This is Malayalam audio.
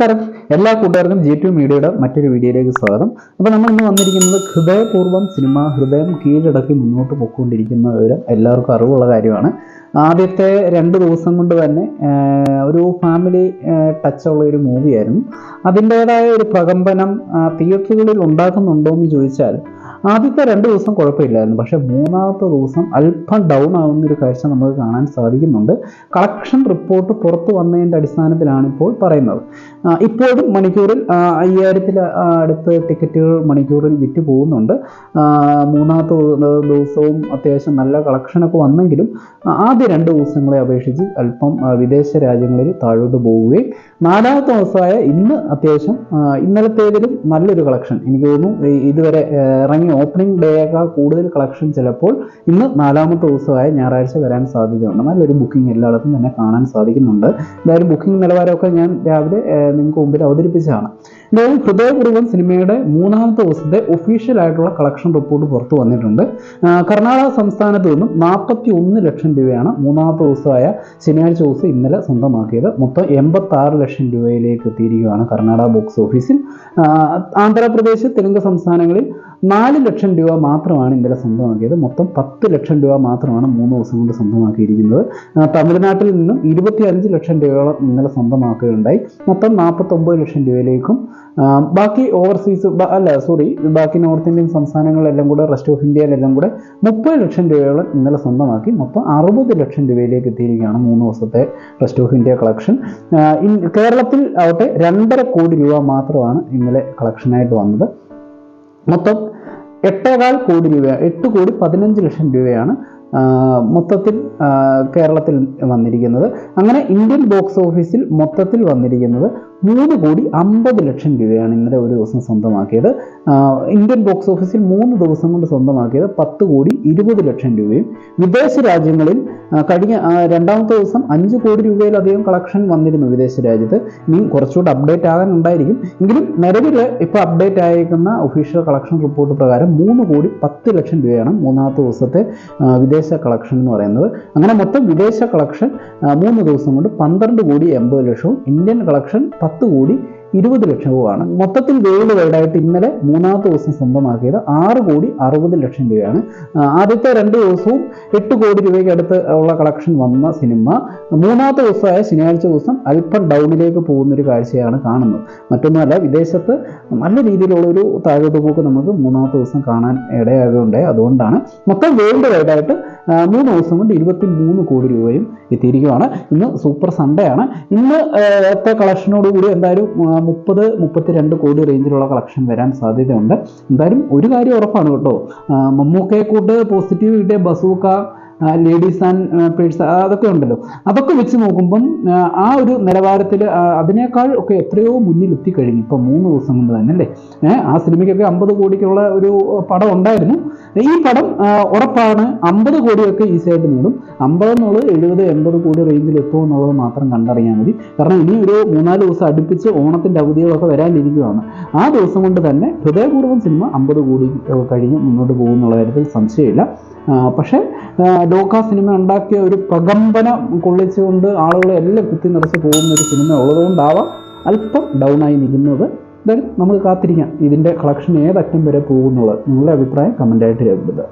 നമസ്കാരം. എല്ലാ കൂട്ടുകാർക്കും ജി ടു മീഡിയയുടെ മറ്റൊരു വീഡിയോയിലേക്ക് സ്വാഗതം. അപ്പോൾ നമ്മൾ ഇന്ന് വന്നിരിക്കുന്നത് ഹൃദയപൂർവം സിനിമ ഹൃദയം കീഴടക്കി മുന്നോട്ട് പോയിക്കൊണ്ടിരിക്കുന്ന ഒരു എല്ലാവർക്കും അറിവുള്ള കാര്യമാണ്. ആദ്യത്തെ രണ്ട് ദിവസം കൊണ്ട് തന്നെ ഒരു ഫാമിലി ടച്ചുള്ള ഒരു മൂവിയായിരുന്നു അതിന്റേതായ ഒരു പ്രകമ്പനം തിയേറ്ററുകളിൽ ഉണ്ടാക്കുന്നുണ്ടോ എന്ന് ചോദിച്ചാൽ ആദ്യത്തെ രണ്ട് ദിവസം കുഴപ്പമില്ലായിരുന്നു. പക്ഷെ മൂന്നാമത്തെ ദിവസം അല്പം ഡൗൺ ആവുന്ന ഒരു കാഴ്ച നമുക്ക് കാണാൻ സാധിക്കുന്നുണ്ട്. കളക്ഷൻ റിപ്പോർട്ട് പുറത്തു വന്നതിന്റെ അടിസ്ഥാനത്തിലാണ് ഇപ്പോൾ പറയുന്നത്. ഇപ്പോഴും മണിക്കൂറിൽ അയ്യായിരത്തിൽ അടുത്ത് ടിക്കറ്റുകൾ മണിക്കൂറിൽ വിറ്റ് പോകുന്നുണ്ട്. മൂന്നാമത്തെ ദിവസവും അത്യാവശ്യം നല്ല കളക്ഷനൊക്കെ വന്നെങ്കിലും ആദ്യ രണ്ട് ദിവസങ്ങളെ അപേക്ഷിച്ച് അല്പം വിദേശ രാജ്യങ്ങളിൽ താഴോട്ട് പോവുകയും നാലാമത്തെ ദിവസമായ ഇന്ന് അത്യാവശ്യം ഇന്നലത്തേതിലും നല്ലൊരു കളക്ഷൻ എനിക്ക് തോന്നുന്നു ഇതുവരെ ആ, ഇറങ്ങിയ ഓപ്പണിംഗ് ഡേയേക്കാൾ കൂടുതൽ കളക്ഷൻ ചിലപ്പോൾ ഇന്ന് നാലാമത്തെ ദിവസമായ ഞായറാഴ്ച വരാൻ സാധ്യതയുണ്ട്. നല്ലൊരു ബുക്കിംഗ് എല്ലായിടത്തും തന്നെ കാണാൻ സാധിക്കുന്നുണ്ട്. എന്തായാലും ബുക്കിംഗ് നിലവാരമൊക്കെ ഞാൻ രാവിലെ നിങ്ങൾക്ക് മുമ്പിൽ അവതരിപ്പിച്ചതാണ്. എന്തായാലും ഹൃദയപൂർവം സിനിമയുടെ മൂന്നാമത്തെ ദിവസത്തെ ഒഫീഷ്യൽ ആയിട്ടുള്ള കളക്ഷൻ റിപ്പോർട്ട് പുറത്തു വന്നിട്ടുണ്ട്. കർണാടക സംസ്ഥാനത്ത് നിന്നും നാൽപ്പത്തി ഒന്ന് ലക്ഷം രൂപയാണ് മൂന്നാമത്തെ ദിവസമായ ശനിയാഴ്ച ദിവസം ഇന്നലെ സ്വന്തമാക്കിയത്. മൊത്തം എൺപത്തി ആറ് ലക്ഷം രൂപയിലേക്ക് എത്തിയിരിക്കുകയാണ് കർണാടക ബോക്സ് ഓഫീസിൽ ആന്ധ്രാപ്രദേശ് തെലുങ്ക് സംസ്ഥാനങ്ങളിൽ നാല് ലക്ഷം രൂപ മാത്രമാണ് ഇന്നലെ സ്വന്തമാക്കിയത്. മൊത്തം പത്ത് ലക്ഷം രൂപ മാത്രമാണ് മൂന്ന് ദിവസം കൊണ്ട് സ്വന്തമാക്കിയിരിക്കുന്നത്. തമിഴ്നാട്ടിൽ നിന്നും ഇരുപത്തി അഞ്ച് ലക്ഷം രൂപയോളം ഇന്നലെ സ്വന്തമാക്കുകയുണ്ടായി. മൊത്തം നാൽപ്പത്തൊമ്പത് ലക്ഷം രൂപയിലേക്കും ബാക്കി ഓവർസീസ് അല്ല സോറി ബാക്കി നോർത്ത് ഇന്ത്യൻ സംസ്ഥാനങ്ങളിലെല്ലാം കൂടെ റെസ്റ്റ് ഓഫ് ഇന്ത്യയിലെല്ലാം കൂടെ മുപ്പത് ലക്ഷം രൂപയോളം ഇന്നലെ സ്വന്തമാക്കി. മൊത്തം അറുപത് ലക്ഷം രൂപയിലേക്ക് എത്തിയിരിക്കുകയാണ് മൂന്ന് ദിവസത്തെ റെസ്റ്റ് ഓഫ് ഇന്ത്യ കളക്ഷൻ. കേരളത്തിൽ ആവട്ടെ രണ്ടര കോടി രൂപ മാത്രമാണ് ഇന്നലെ കളക്ഷനായിട്ട് വന്നത്. മൊത്തം എട്ടേകാൽ കോടി രൂപ എട്ട് കോടി പതിനഞ്ച് ലക്ഷം രൂപയാണ് മൊത്തത്തിൽ കേരളത്തിൽ വന്നിരിക്കുന്നത്. അങ്ങനെ ഇന്ത്യൻ ബോക്സ് ഓഫീസിൽ മൊത്തത്തിൽ വന്നിരിക്കുന്നത് മൂന്ന് കോടി അമ്പത് ലക്ഷം രൂപയാണ് ഇന്നലെ ഒരു ദിവസം സ്വന്തമാക്കിയത്. ഇന്ത്യൻ ബോക്സ് ഓഫീസിൽ മൂന്ന് ദിവസം കൊണ്ട് സ്വന്തമാക്കിയത് പത്ത് കോടി ഇരുപത് ലക്ഷം രൂപയും. വിദേശ രാജ്യങ്ങളിൽ കഴിഞ്ഞ രണ്ടാമത്തെ ദിവസം അഞ്ച് കോടി രൂപയിലധികം കളക്ഷൻ വന്നിരുന്നു വിദേശ രാജ്യത്ത്. ഇനി കുറച്ചുകൂടി അപ്ഡേറ്റ് ആകാൻ ഉണ്ടായിരിക്കും എങ്കിലും നിലവിൽ ഇപ്പോൾ അപ്ഡേറ്റ് ആയിരിക്കുന്ന ഒഫീഷ്യൽ കളക്ഷൻ റിപ്പോർട്ട് പ്രകാരം മൂന്ന് കോടി പത്ത് ലക്ഷം രൂപയാണ് മൂന്നാമത്തെ ദിവസത്തെ വിദേശ കളക്ഷൻ എന്ന് പറയുന്നത്. അങ്ങനെ മൊത്തം വിദേശ കളക്ഷൻ മൂന്ന് ദിവസം കൊണ്ട് പന്ത്രണ്ട് കോടി എൺപത് ലക്ഷവും ഇന്ത്യൻ കളക്ഷൻ പത്ത് കോടി ഇരുപത് രൂപയാണ്. മൊത്തത്തിൽ വേൾഡ് വൈഡായിട്ട് ഇന്നലെ മൂന്നാമത്തെ ദിവസം സ്വന്തമാക്കിയത് ആറ് കോടി അറുപത് ലക്ഷം രൂപയാണ്. ആദ്യത്തെ രണ്ട് ദിവസവും എട്ട് കോടി രൂപയ്ക്ക് അടുത്ത് ഉള്ള കളക്ഷൻ വന്ന സിനിമ മൂന്നാമത്തെ ദിവസമായ ശനിയാഴ്ച ദിവസം അല്പം ഡൗണിലേക്ക് പോകുന്ന ഒരു കാഴ്ചയാണ് കാണുന്നത്. മറ്റൊന്നുമല്ല വിദേശത്ത് നല്ല രീതിയിലുള്ള ഒരു താഴോട്ട് പോക്ക് നമുക്ക് മൂന്നാമത്തെ ദിവസം കാണാൻ ഇടയാകുകയുണ്ടായി അതുകൊണ്ടാണ്. മൊത്തം വേൾഡ് വൈഡായിട്ട് മൂന്ന് ദിവസം കൊണ്ട് ഇരുപത്തി മൂന്ന് കോടി രൂപയും എത്തിയിരിക്കുകയാണ് ഇന്ന് സൂപ്പർ സൺഡേ ആണ്. ഇന്ന് കളക്ഷനോട് കൂടി എന്തായാലും മുപ്പത് മുപ്പത്തിരണ്ട് കോടി റേഞ്ചിലുള്ള കളക്ഷൻ വരാൻ സാധ്യതയുണ്ട്. എന്തായാലും ഒരു കാര്യം ഉറപ്പാണ് കേട്ടോ. മമ്മൂക്കയെ കൂട്ട് പോസിറ്റീവ് കിട്ടിയ ബസൂക്ക ലേഡീസ് ആൻഡ് പേഴ്സ് അതൊക്കെ ഉണ്ടല്ലോ. അതൊക്കെ വെച്ച് നോക്കുമ്പം ആ, ഒരു നിലവാരത്തിൽ അതിനേക്കാൾ ഒക്കെ എത്രയോ മുന്നിൽ എത്തിക്കഴിഞ്ഞു ഇപ്പം മൂന്ന് ദിവസം കൊണ്ട് തന്നെ അല്ലേ? ആ സിനിമയ്ക്കൊക്കെ അമ്പത് കോടിക്കുള്ള ഒരു പടം ഉണ്ടായിരുന്നു. ഈ പടം ഉറപ്പാണ് അമ്പത് കോടിയൊക്കെ ഈസിയായിട്ട് നേടും. അമ്പത് എന്നുള്ളത് എഴുപത് എൺപത് കോടി റേഞ്ചിൽ എത്തുമോ എന്നുള്ളത് മാത്രം കണ്ടറിയാൻ മതി. കാരണം ഇനി ഒരു മൂന്നാൽ ദിവസം അടുപ്പിച്ച് ഓണത്തിന്റെ അവധികളൊക്കെ വരാനിരിക്കുകയാണ് ആ ദിവസം കൊണ്ട് തന്നെ ഹൃദയപൂർവം സിനിമ അമ്പത് കോടി കഴിഞ്ഞ് മുന്നോട്ട് പോകുന്നുള്ള കാര്യത്തിൽ സംശയമില്ല. പക്ഷേ ലോക സിനിമ ഉണ്ടാക്കിയ ഒരു പ്രകമ്പന കൊള്ളിച്ചുകൊണ്ട് ആളുകളെ എല്ലാം കുത്തി നിറച്ച് പോകുന്ന ഒരു സിനിമ ഉള്ളതുകൊണ്ടാവാം അല്പം ഡൗൺ ആയി നിൽക്കുന്നത്. എന്തായാലും നമുക്ക് കാത്തിരിക്കാം ഇതിന്റെ കളക്ഷൻ ഏതറ്റം വരെ പോകുന്നുള്ളത് നിങ്ങളുടെ അഭിപ്രായം കമന്റായിട്ട് രേഖപ്പെടുത്തുക.